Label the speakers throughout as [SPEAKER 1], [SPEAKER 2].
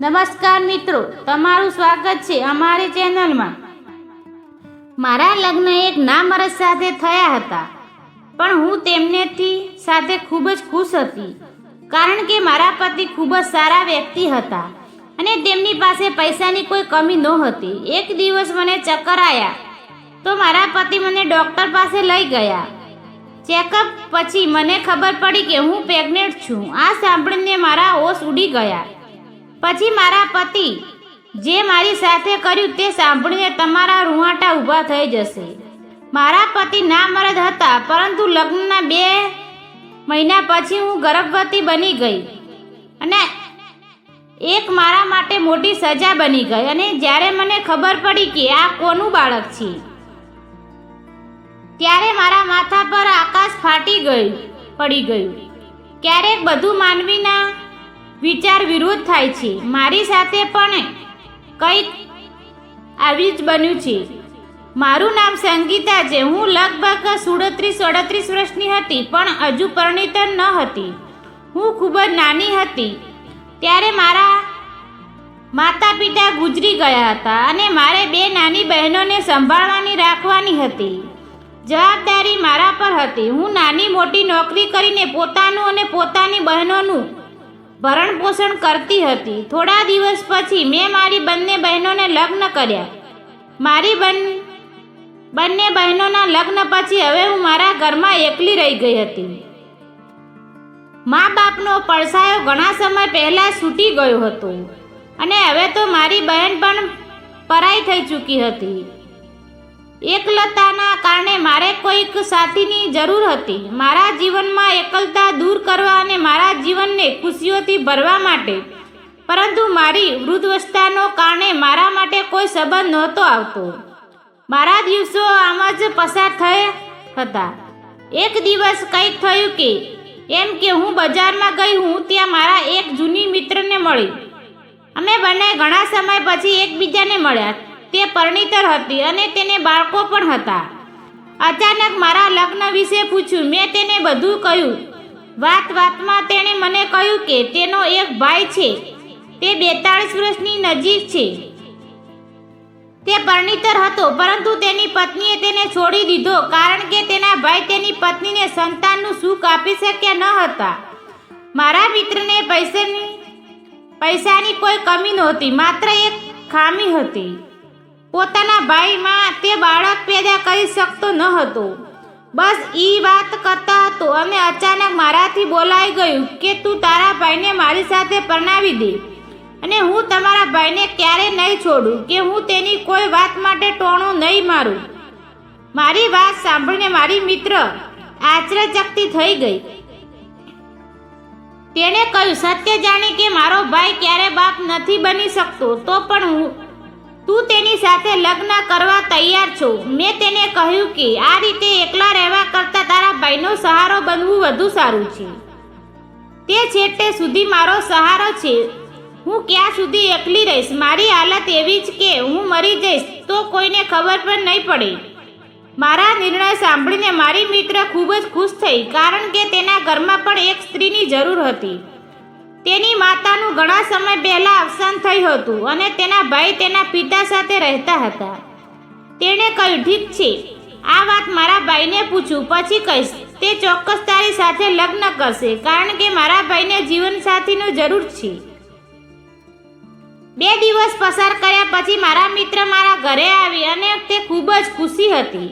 [SPEAKER 1] નમસ્કાર મિત્રો, તમારું સ્વાગત છે અમારી ચેનલમાં. મારા લગ્ન એક નામરદ સાથે થયા હતા, પણ હું તેમનેથી સાથે ખૂબ જ ખુશ હતી, કારણ કે મારા પતિ ખૂબ જ સારા વ્યક્તિ હતા અને તેમની પાસે પૈસાની કોઈ કમી નહોતી. એક દિવસ મને ચક્કર આવ્યા તો મારા પતિ મને ડૉક્ટર પાસે લઈ ગયા. ચેકઅપ પછી મને ખબર પડી કે હું પ્રેગ્નેન્ટ છું. આ સાંભળીને મારા હોશ ઉડી ગયા. પછી મારા પતિ જે મારી સાથે કર્યું તે સાંભળીને તમારા રૂવાટા ઊભા થઈ જશે. મારા પતિ ના મરદ હતા, પરંતુ લગ્નના બે મહિના પછી હું ગર્ભવતી બની ગઈ અને એક મારા માટે મોટી સજા બની ગઈ અને જ્યારે મને ખબર પડી કે આ કોનું બાળક છે, ત્યારે મારા માથા પર ગયું, પડી ગયું. ક્યારેક બધું માનવીના વિચાર વિરોધ થાય છે. મારી સાથે પણ કંઈક આવી જ બન્યું છે. મારું નામ સંગીતા છે. હું લગભગ સુડત્રીસ, અડત્રીસ વર્ષની હતી, પણ હજુ પરિણીત ન હતી. હું ખૂબ જ નાની હતી. ત્યારે મારા માતા પિતા ગુજરી ગયા હતા અને મારે બે નાની બહેનોને સંભાળવાની રાખવાની હતી. જવાબદારી મારા પર હતી. હું નાની મોટી નોકરી કરીને પોતાનું અને પોતાની બહેનોનું ભરણ પોષણ કરતી હતી. થોડા દિવસ પછી મેં મારી બંને બહેનોને લગ્ન કર્યા. મારી બન, બંને બહેનોના લગ્ન પછી હવે હું મારા ઘરમાં એકલી રહી ગઈ હતી. મા બાપનો પડસાયો ઘણા સમય પહેલાં છૂટી ગયો હતો. અને હવે તો મારી બહેન પણ પરાઈ થઈ ચૂકી હતી. એકલતાના કારણે મારે કોઈક સાથીની જરૂર હતી. મારા જીવનમાં એકલતા દૂર કરવા અને મારા જીવનને ખુશીઓથી ભરવા માટે. પરંતુ મારી વૃદ્ધવસ્થાનો કારણે મારા માટે કોઈ સંબંધ નહોતો આવતો. મારા દિવસો આમ જ પસાર થયા હતા. એક દિવસ કંઈક થયું કે, એમ કે હું બજારમાં ગઈ હું, ત્યાં મારા એક જૂની મિત્રને મળી. અમે બંને ઘણા સમય પછી એકબીજાને મળ્યા. તે પરણિતર હતી અને તેને બાળકો પણ હતા. અચાનક મારા લગ્ન વિશે પૂછ્યું. મેં તેને બધું કહ્યું. વાત વાતમાં તેણે મને કહ્યું કે તેનો એક ભાઈ છે. તે બેતાળીસ વર્ષની નજીક છે. તે પરણિતર હતો, પરંતુ તેની પત્નીએ તેને છોડી દીધો કારણ કે તેના ભાઈ તેની પત્નીને સંતાનનું સુખ આપી શક્યા ન હતા. મારા મિત્રને પૈસાની પૈસાની કોઈ કમી નહોતી, માત્ર એક ખામી હતી. પોતાના ભાઈમાં તે બાળક પેદા કરી શકતો ન હતો. બસ ઈ વાત કરતા હતો અને અચાનક મારાથી બોલાઈ ગયું કે તું તારા ભાઈને મારી સાથે પરણાવી દે. અને હું તમારા ભાઈને ક્યારે નહીં છોડું કે હું તેની કોઈ વાત માટે ટોણો નહીં મારું. મારી વાત સાંભળીને મારી મિત્ર આશ્ચર્યચકતી થઈ ગઈ. તેણે કહ્યું, સત્ય જાણે કે મારો ભાઈ ક્યારે બાપ નથી બની શકતો, તો પણ હું સાથે લગ્ન કરવા તૈયાર છો. મેં તેને કહ્યું કે, આ રીતે એકલા રહેવા કરતાં તારા ભાઈનો સહારો બનવું વધુ સારું છે. તે છેટે સુધી મારો સહારો છે. હું ક્યાં સુધી એકલી રહીશ? મારી હાલત એવી જ કે હું મરી જઈશ તો કોઈને ખબર પણ નહીં પડે. મારા નિર્ણય સાંભળીને મારી મિત્ર ખૂબ જ ખુશ થઈ, કારણ કે તેના ઘરમાં પણ એક સ્ત્રીની જરૂર હતી. તેની માતાનું ઘણા સમય પહેલા અવસાન થયું હતું અને તેના ભાઈ તેના પિતા સાથે રહેતા હતા. તેણે કહ્યું, ઠીક છે, આ વાત મારા ભાઈને પૂછું, પછી કહીશ. તે ચોક્કસ તારી સાથે લગ્ન કરશે, કારણ કે મારા ભાઈને જીવનસાથીની જરૂર છે. બે દિવસ પસાર કર્યા પછી મારા મિત્ર મારા ઘરે આવી અને તે ખૂબ જ ખુશી હતી.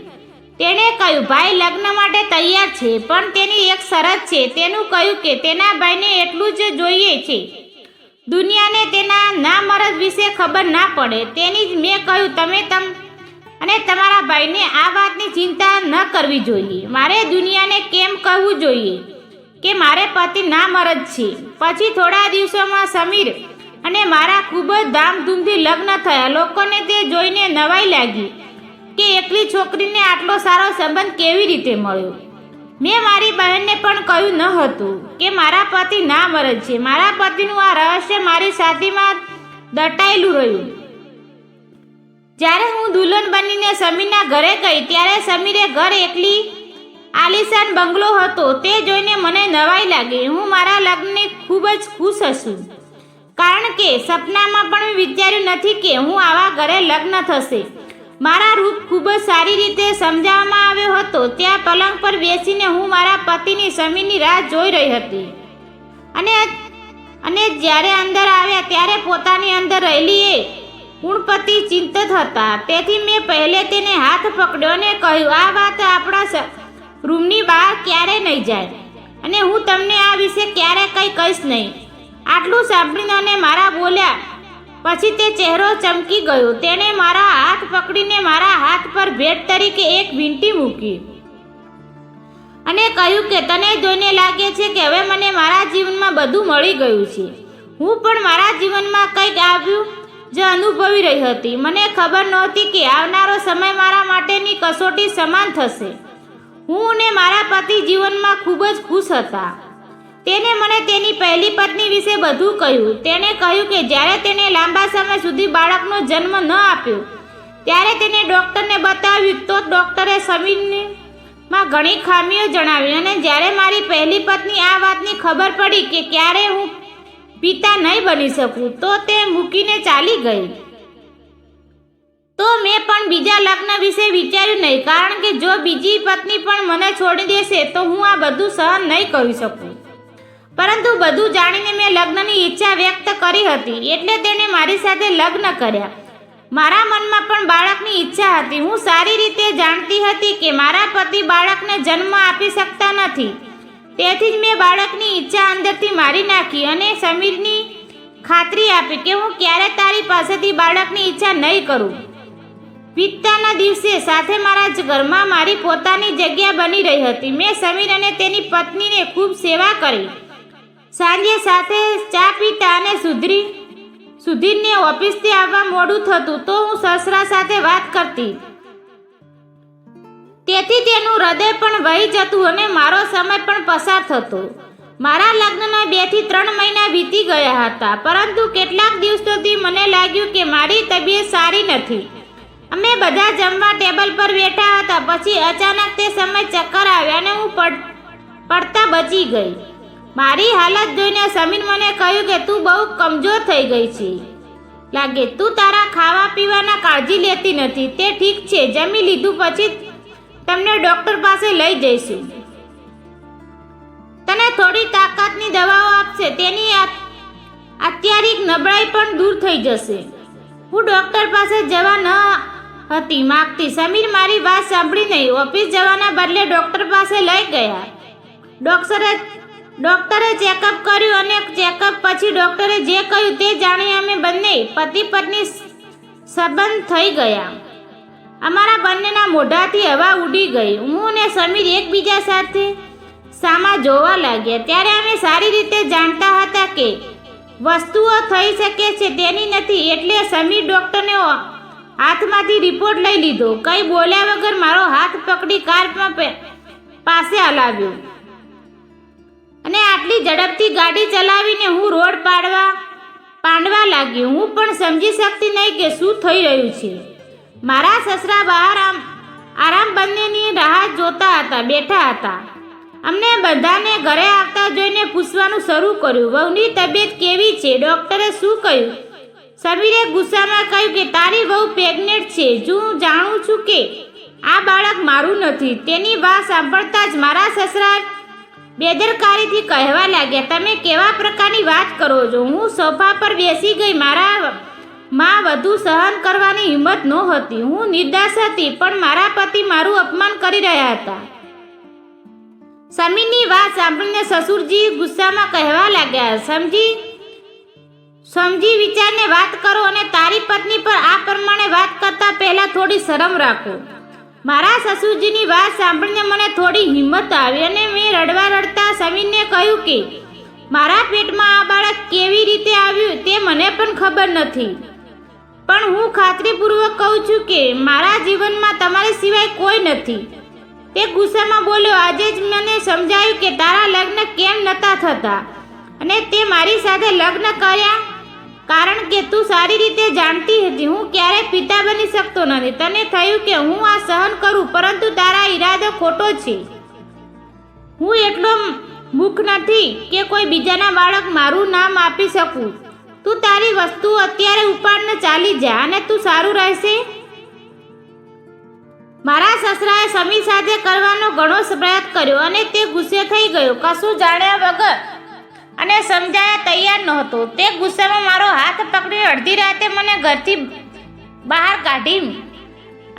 [SPEAKER 1] તેણે કહ્યું, ભાઈ, લગ્ન માટે તૈયાર છે, પણ તેની એક શરત છે. તેનું કહ્યું કે, તેના ભાઈને એટલું જ જોઈએ છે. દુનિયાને તેના ના મરદ વિશે ખબર ના પડે. તેની જ મેં કહ્યું, તમે તમ અને તમારા ભાઈને આ વાતની ચિંતા ન કરવી જોઈએ. મારે દુનિયાને કેમ કહેવું જોઈએ? કે મારે પતિ ના મરદ છે. પછી થોડા દિવસોમાં સમીર અને મારા ખૂબ જ ધામધૂમથી લગ્ન થયા. લોકોને તે જોઈને નવાઈ લાગી. કે એકલી છોકરીને આટલો સારો સંબંધ કેવી રીતે મળ્યો? મેં મારી બહેનને પણ કહ્યું ન હતું કે મારા પતિ ના મરજ છે. મારા પતિનું આ રહસ્ય મારી સાથીમાં દટાયેલું રહ્યું. જ્યારે હું દુલ્હન બનીને સમીરના ઘરે ગઈ, ત્યારે સમીરે ઘર એકલી આલિશાન બંગલો હતો. તે જોઈને મને નવાઈ લાગી. હું મારા લગ્નને ખૂબ જ ખુશ હશું. કારણ કે સપનામાં પણ વિચાર્યું નથી કે હું આવા ઘરે લગ્ન થશે. મારા રૂપ ખૂબ જ સારી રીતે સમજાવવામાં આવ્યો હતો. ત્યાં પલંગ પર બેસીને હું મારા પતિની સમીરની રાહ જોઈ રહી હતી. અને અને જ્યારે અંદર આવ્યા ત્યારે પોતાની અંદર રહેલી એ ગુણપતિ ચિંતિત હતા. તેથી મેં પહેલે તેને હાથ પકડ્યો અને કહ્યું, આ વાત આપણા રૂમની બહાર ક્યારે નહીં જાય. અને હું તમને આ વિશે ક્યારે કંઈ કહીશ નહીં. આટલું સાંભળીને અને મારા બોલ્યા પછી તે ચહેરો ચમકી ગયો. તેણે મારા હાથ પકડીને મારા હાથ પર ભેટ તરીકે એક વીંટી મૂકી અને કહ્યું કે, તને જોઈને લાગે છે કે હવે મને મારા જીવનમાં બધું મળી ગયું છે. હું પણ મારા જીવનમાં કંઈક આવ્યું જે અનુભવી રહી હતી. મને ખબર નહોતી કે આવનારો સમય મારા માટેની કસોટી સમાન થશે. હું ને મારા પતિ જીવનમાં ખૂબ જ ખુશ હતા. તેને મને તેની પહેલી પત્ની વિશે બધું કહ્યું. તેણે કહ્યું કે જ્યારે તેને લાંબા સમય સુધી બાળકનો જન્મ ન આપ્યો, ત્યારે તેને ડૉક્ટરને બતાવ્યું તો ડૉક્ટરે સમીરમાં ઘણી ખામીઓ જણાવી અને જ્યારે મારી પહેલી પત્ની આ વાતની ખબર પડી કે ક્યારે હું પિતા નહીં બની શકું, તો તે મૂકીને ચાલી ગઈ. તો મેં પણ બીજા લગ્ન વિશે વિચાર્યું નહીં, કારણ કે જો બીજી પત્ની પણ મને છોડી દેશે, તો હું આ બધું સહન નહીં કરી શકું. પરંતુ બધું જાણીને મેં લગ્નની ઈચ્છા વ્યક્ત કરી હતી, એટલે તેણે મારી સાથે લગ્ન કર્યા. મારા મનમાં પણ બાળકની ઈચ્છા હતી. હું સારી રીતે જાણતી હતી કે મારા પતિ બાળકને જન્મ આપી શકતા નથી. તેથી જ મેં બાળકની ઈચ્છા અંદરથી મારી નાખી અને સમીરની ખાતરી આપી કે હું ક્યારે તારી પાસેથી બાળકની ઈચ્છા નહીં કરું. પિતાના દિવસે સાથે મારા જ ઘરમાં મારી પોતાની જગ્યા બની રહી હતી. મેં સમીર અને તેની પત્નીને ખૂબ સેવા કરી. સાંજે સાથે ચા પીતા અને સુધરી, સુધીરને ઓફિસથી આવવા મોડું થતું તો હું સસરા સાથે વાત કરતી. તેથી તેનું હૃદય પણ વહી જતું અને મારો સમય પણ પસાર થતો. મારા લગ્નના બેથી ત્રણ મહિના વીતી ગયા હતા, પરંતુ કેટલાક દિવસોથી મને લાગ્યું કે મારી તબિયત સારી નથી. અમે બધા જમવા ટેબલ પર બેઠા હતા, પછી અચાનક તે સમય ચક્કર આવ્યા અને હું પડ, પડતા બચી ગઈ. મારી હાલત જોઈને સમીર મને કહ્યું કે તું બહુ કમજોર થઈ ગઈ છે. લાગે, તું તારા ખાવા પીવાના કાળજી લેતી નથી. તે ઠીક છે, જમી લીધું પછી તમને ડૉક્ટર પાસે લઈ જઈશું. તને થોડી તાકાતની દવાઓ આપશે, તેની અત્યારિક નબળાઈ પણ દૂર થઈ જશે. હું ડૉક્ટર પાસે જવા ન હતી માગતી. સમીર મારી વાત સાંભળી નહીં. ઓફિસ જવાના બદલે ડૉક્ટર પાસે લઈ ગયા. ડૉક્ટરે ડૉક્ટરે ચેકઅપ કર્યું અને ચેકઅપ પછી ડૉક્ટરે જે કહ્યું તે જાણી અમે બંને પતિ પત્ની સંબંધ થઈ ગયા. અમારા બંનેના મોઢાથી હવા ઉડી ગઈ. હું અને સમીર એકબીજા સાથે સામા જોવા લાગ્યા. ત્યારે અમે સારી રીતે જાણતા હતા કે વસ્તુઓ થઈ શકે છે તેની નથી એટલે સમીર ડૉક્ટરને હાથમાંથી રિપોર્ટ લઈ લીધો. કંઈ બોલ્યા વગર મારો હાથ પકડી કારમાં પાસે હલાવ્યો. અને આટલી ઝડપથી ગાડી ચલાવીને હું રોડ પાડવા પાંડવા લાગ્યો. હું પણ સમજી શકતી નહીં કે શું થઈ રહ્યું છે. મારા સસરા બહાર આમ, આરામ બંનેની રાહ જોતા હતા, બેઠા હતા. અમને બધાને ઘરે આવતા જોઈને પૂછવાનું શરૂ કર્યું, વહુની તબિયત કેવી છે? ડૉક્ટરે શું કહ્યું? સમીરે ગુસ્સામાં કહ્યું કે, તારી વહુ પ્રેગ્નેન્ટ છે. જો હું જાણું છું કે આ બાળક મારું નથી. તેની વાત સાંભળતા જ મારા સસરા બેદરકારીથી કહેવા લાગ્યા, તમે કેવા પ્રકારની વાત કરો છો? હું સોફા પર બેસી ગઈ. મારા માં વધુ સહન કરવાની હિંમત નહોતી. હું નિર્દાસ હતી, પણ મારા પતિ મારું અપમાન કરી રહ્યા હતા. સમીરની વાત સાંભળીને સસુરજી ગુસ્સામાં કહેવા લાગ્યા, સમજી સમજી વિચારને વાત કરો અને તારી પત્ની પર આ પ્રમાણે વાત કરતા પહેલા થોડી શરમ રાખો. મારા સસુરજીની વાત સાંભળીને મને થોડી હિંમત આવી અને મેં રડવા રડતા સમીરને કહ્યું કે, મારા પેટમાં આ બાળક કેવી રીતે આવ્યું તે મને પણ ખબર નથી. પણ હું ખાતરીપૂર્વક કહું છું કે, મારા જીવનમાં તમારી સિવાય કોઈ નથી. તે ગુસ્સામાં બોલ્યો, આજે જ મને સમજાયું કે તારા લગ્ન કેમ નતા થતા અને તે મારી સાથે લગ્ન કર્યા? કારણ કે તું સારી રીતે જાણતી હતી, હું ક્યારેય પિતા બની શકતો નથી. તને થયું કે હું આ સહન કરું, પરંતુ તારા ઈરાદો ખોટો છે. હું એટલો મુખ નથી કે કોઈ બીજાના બાળક મારું નામ આપી શકું. તું તારી વસ્તુ અત્યારે ઉપાડને ચાલી જા અને તું સારું રહેશે. મારા સસરાએ સમી સાથે કરવાનો ઘણો પ્રયાસ કર્યો અને તે ગુસ્સે થઈ ગયો. કશું જાણ્યા વગર અને સમજાયા તૈયાર નહોતો. તે ગુસ્સામાં મારો હાથ પકડી અડધી રાતે મને ઘરથી બહાર કાઢી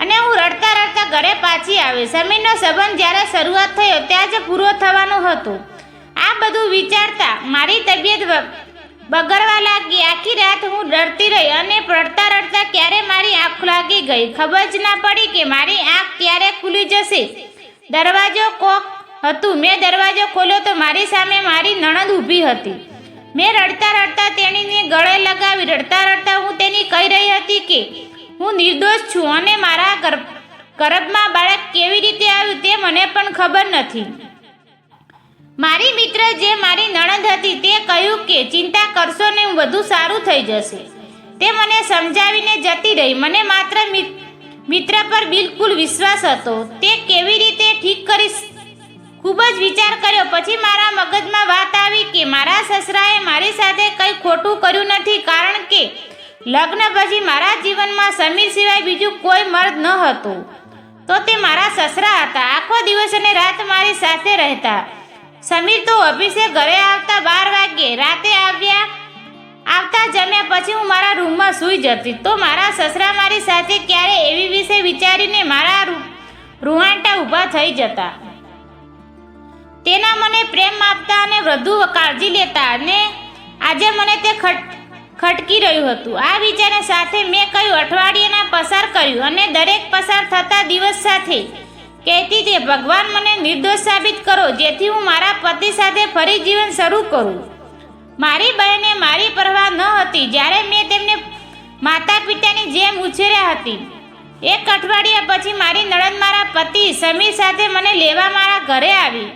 [SPEAKER 1] અને હું રડતા રડતા ઘરે પાછી આવી. સમીરનો સંબંધ જ્યારે શરૂઆત થયો ત્યાં જ પૂરો થવાનો હતો. આ બધું વિચારતા મારી તબિયત બગડવા લાગી. આખી રાત હું ડરતી રહી અને રડતા રડતા ક્યારે મારી આંખ લાગી ગઈ? ખબર જ ના પડી કે મારી આંખ ક્યારે ખુલી જશે. દરવાજો કોક હતું. મેં દરવાજો ખોલ્યો તો મારી સામે મારી નણંદ ઊભી હતી. મેં રડતા રડતા તેણીને ગળે લગાવી, રડતા રડતા હું તેની કહી રહી હતી કે, હું નિર્દોષ છું અને મારા કરબમાં બાળક કેવી રીતે આવ્યું તે મને પણ ખબર નથી. મારી મિત્ર જે મારી નણંદ હતી તે કહ્યું કે, ચિંતા કરશો ને વધુ સારું થઈ જશે. તે મને સમજાવીને જતી રહી. મને માત્ર મિત્ર પર બિલકુલ વિશ્વાસ હતો. તે કેવી રીતે ઠીક કરીશ ખૂબ જ વિચાર કર્યો. પછી મારા મગજમાં વાત આવી કે મારા સસરાએ મારી સાથે કંઈ ખોટું કર્યું નથી કારણ કે લગ્ન પછી મારા જીવનમાં સમીર સિવાય બીજું કોઈ મર્દ ન હતું. તો તે મારા સસરા હતા. આખો દિવસ અને રાત મારી સાથે રહેતા. સમીર તો ઓફિસે ઘરે આવતા બાર વાગ્યે રાતે આવ્યા. આવતા જમ્યા પછી હું મારા રૂમમાં સૂઈ જતી. તો મારા સસરા મારી સાથે ક્યારે એવી વિશે વિચારીને મારા રૂ- રૂંવાટા ઊભા થઈ જતા. તેના મને પ્રેમ આપતા અને વધુ કાળજી લેતા અને આજે મને તે ખટ, ખટકી રહ્યું હતું. આ વિચારને સાથે મેં કહ્યું, અઠવાડિયાના પસાર કર્યું અને દરેક પસાર થતા દિવસ સાથે કહેતી તે ભગવાન મને નિર્દોષ સાબિત કરો, જેથી હું મારા પતિ સાથે ફરી જીવન શરૂ કરું. મારી બહેને મારી પરવા ન હતી, જ્યારે મેં તેમને માતા પિતાની જેમ ઉછેર્યા હતી. એક અઠવાડિયા પછી મારી નણંદ મારા પતિ સમીર સાથે મને લેવા મારા ઘરે આવી.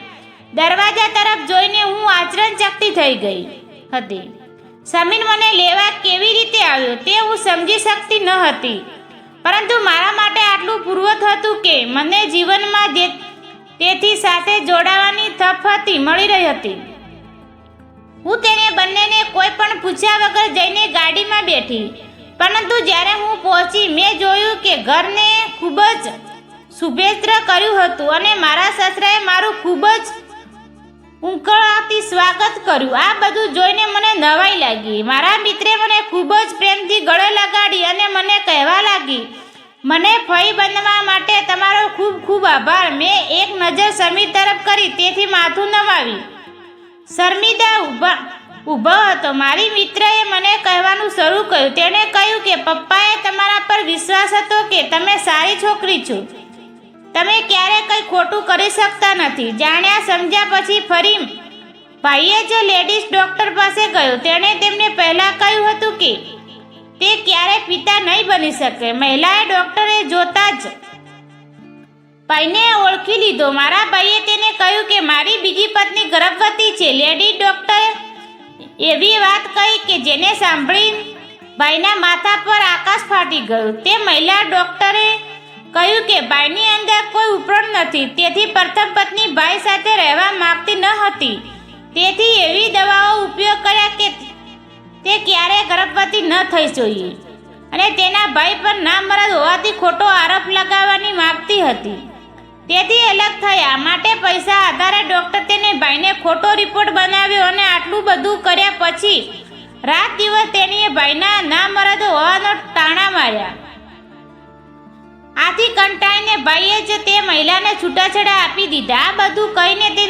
[SPEAKER 1] દરવાજા તરફ જોઈને હું આચરણચકતી થઈ ગઈ. હતી. સમીર મને લેવા કેવી રીતે આવ્યો તે હું સમજી શકતી ન હતી. પરંતુ મારા માટે આટલું પૂર્વત હતું કે મને જીવનમાં જે તેથી સાથે જોડાવાની તક હતી, મળી રહી હતી. હું તેને બંનેને કોઈ પણ પૂછ્યા વગર જઈને ગાડીમાં બેઠી. પરંતુ જ્યારે હું પહોંચી, મેં જોયું કે ઘરને ખૂબ જ શુભેચ્છ કર્યું હતું અને મારા સસરાએ મારું ખૂબ જ ઉંકળાથી સ્વાગત કર્યું આ બધું જોઈને મને નવાઈ લાગી. મારા મિત્રે મને ખૂબ જ પ્રેમથી ગળે લગાડી અને મને કહેવા લાગી, મને ફઈ બનવા માટે તમારો ખૂબ ખૂબ આભાર. મેં એક નજર સમીર તરફ કરી, તેથી માથું નમાવી. શર્મિદા ઊભા, ઊભો હતો. મારી મિત્રએ મને કહેવાનું શરૂ કર્યું. તેણે કહ્યું કે પપ્પાએ તમારા પર વિશ્વાસ હતો કે તમે સારી છોકરી છો. તમે ક્યારે કંઈ ખોટું કરી શકતા નથી. જાણ્યા સમજ્યા પછી ફરી ભાઈએ જ લેડીઝ ડૉક્ટર પાસે ગયો. તેણે તેમને પહેલાં કહ્યું હતું કે, તે ક્યારે પિતા નહીં બની શકે. મહિલાએ ડૉક્ટરે જોતા જ ભાઈને ઓળખી લીધો. મારા ભાઈએ તેને કહ્યું કે, મારી બીજી પત્ની ગર્ભવતી છે. લેડી ડૉક્ટરે એવી વાત કહી કે, જેને સાંભળી ભાઈના માથા પર આકાશ ફાટી ગયું. તે મહિલા ડૉક્ટરે કહ્યું કે ભાઈની અંદર કોઈ ઉપરણ નથી, તેથી પ્રથમ પત્ની ભાઈ સાથે રહેવા માંગતી ન હતી. તેથી એવી દવાઓ ઉપયોગ કર્યા કે તે ક્યારેય ગર્ભવતી ન થઈ જોઈએ. અને તેના ભાઈ પર નામરદ હોવાથી ખોટો આરોપ લગાવવાની માંગતી હતી. તેથી અલગ થયા. માટે પૈસા આધારે ડૉક્ટર તેને ભાઈને ખોટો રિપોર્ટ બનાવ્યો અને આટલું બધું કર્યા પછી રાત દિવસ તેણીએ ભાઈના નામરદ હોવાનો તાણા માર્યા. આથી કંટાળીને ભાઈએ જ તે મહિલાને છૂટાછેડા આપી દીધા. આ બધું કહીને તે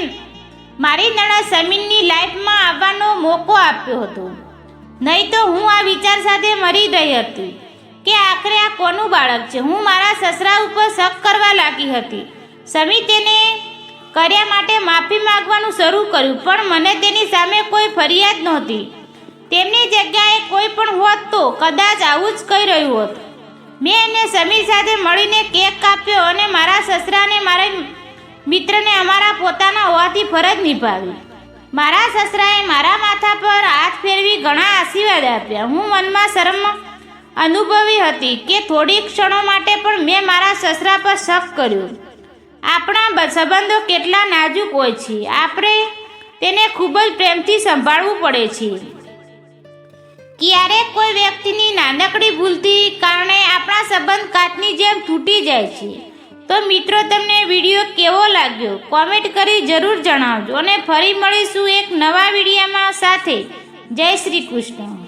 [SPEAKER 1] મારી નણા સમીરની લાઈફમાં આવવાનો મોકો આપ્યો હતો. નહીં તો હું આ વિચાર સાથે મરી રહી હતી કે આખરે આ કોનું બાળક છે? હું મારા સસરા ઉપર શક કરવા લાગી હતી. સમી તેને કર્યા માટે માફી માંગવાનું શરૂ કર્યું, પણ મને તેની સામે કોઈ ફરિયાદ નહોતી. તેમની જગ્યાએ કોઈ પણ હોત તો કદાચ આવું જ કહી રહ્યું હોત. મેં એને સમીર સાથે મળીને કેક કાપ્યો અને મારા સસરાને, મારા મિત્રને અમારા પોતાના હોવાથી ફરજ નિભાવી. મારા સસરાએ મારા માથા પર હાથ ફેરવી ઘણા આશીર્વાદ આપ્યા. હું મનમાં શરમ અનુભવી હતી કે થોડી ક્ષણો માટે પણ મેં મારા સસરા પર શક કર્યો. આપણા સંબંધો કેટલા નાજુક હોય છે. આપણે તેને ખૂબ જ પ્રેમથી સંભાળવું પડે છે. ક્યારેક કોઈ વ્યક્તિની નાનકડી ભૂલથી કારણે આપણા સંબંધ કાચની જેમ તૂટી જાય છે? તો મિત્રો, તમને વીડિયો કેવો લાગ્યો? કોમેન્ટ કરી જરૂર જણાવજો અને ફરી મળીશું એક નવા વિડીયામાં સાથે. જય શ્રી કૃષ્ણ.